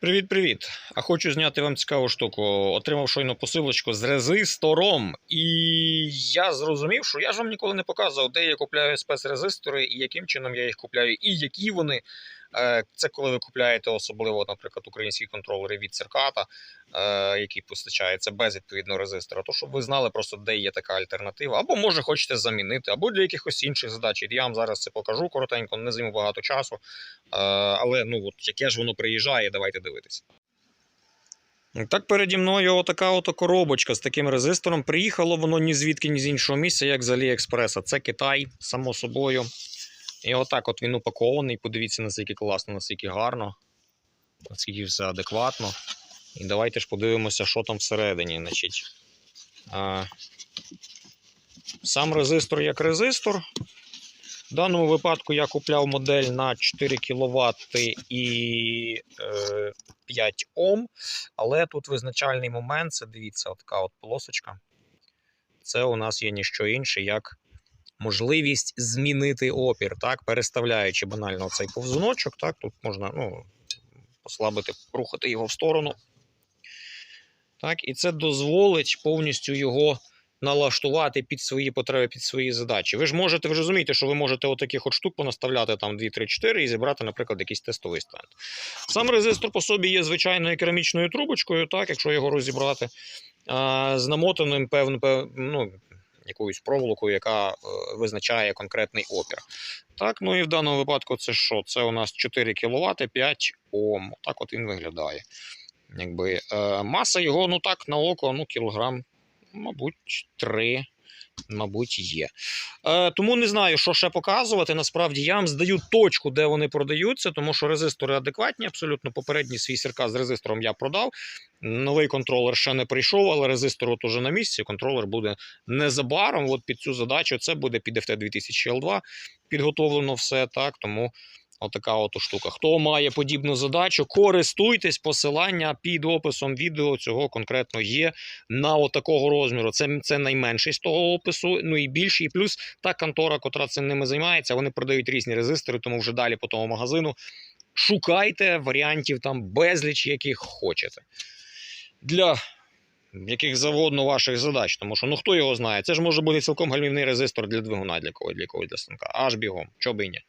Привіт-привіт! А хочу зняти вам цікаву штуку. Отримав щойно посилочку з резистором. І я зрозумів, що я ж вам ніколи не показував, де я купляю спецрезистори і яким чином я їх купляю, і які вони. Е, Це коли ви купляєте особливо, наприклад, українські контролери від Церката, е, який постачається без відповідного резистора, то щоб ви знали просто, де є така альтернатива, або може хочете замінити, або для якихось інших задач. Я вам зараз це покажу коротенько, не займу багато часу. Е, Але ну от яке ж воно приїжджає, давайте дивитися. Так переді мною отака от коробочка з таким резистором. Приїхало воно ні звідки, ні з іншого місця, як з Аліекспреса. Це Китай, само собою. І отак от він упакований. Подивіться, наскільки класно, наскільки гарно, наскільки все адекватно. І давайте ж подивимося, що там всередині. Значить, сам резистор як резистор. В даному випадку я купляв модель на 4 кВт і е, 5 Ом. Але тут визначальний момент це дивіться, така от полосочка. Це у нас є ніщо інше, як можливість змінити опір, так, переставляючи банально цей повзуночок. Так, тут можна ну, послабити, рухати його в сторону. Так, і це дозволить повністю його налаштувати під свої потреби, під свої задачі. Ви ж можете, ви ж розумієте, що ви можете отаких от штук понаставляти там 2, 3, 4 і зібрати, наприклад, якийсь тестовий стенд. Сам резистор по собі є звичайною керамічною трубочкою, так, якщо його розібрати, а, з намотаним певним, пев, ну, якоюсь проволокою, яка е, визначає конкретний опір. Так, ну і в даному випадку це що? Це у нас 4 кВт, 5 Ом. Так от він виглядає. Якби, е, маса його, ну так, на око, ну, кілограм, мабуть, 3. Мабуть, є. Е, тому не знаю, що ще показувати. Насправді я вам здаю точку, де вони продаються, тому що резистори адекватні, абсолютно попередній свій сірка з резистором я продав. Новий контролер ще не прийшов, але резистор от уже на місці. Контролер буде незабаром. От під цю задачу це буде під FT 2000 L2. Підготовлено все так. Тому отака от штука. Хто має подібну задачу, користуйтесь посилання під описом відео цього конкретно є на отакого розміру. Це, це найменший з того опису, ну і більший. І плюс та контора, котра цим ними займається, вони продають різні резистори, тому вже далі по тому магазину. Шукайте варіантів там безліч, яких хочете. Для яких завгодно ваших задач, тому що ну хто його знає, це ж може бути цілком гальмівний резистор для двигуна, для когось, для когось для станка. Аж бігом, чого би і ні.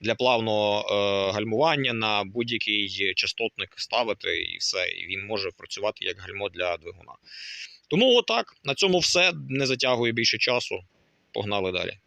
Для плавного е, гальмування на будь-який частотник ставити і все. І він може працювати як гальмо для двигуна. Тому отак, на цьому все. Не затягую більше часу. Погнали далі.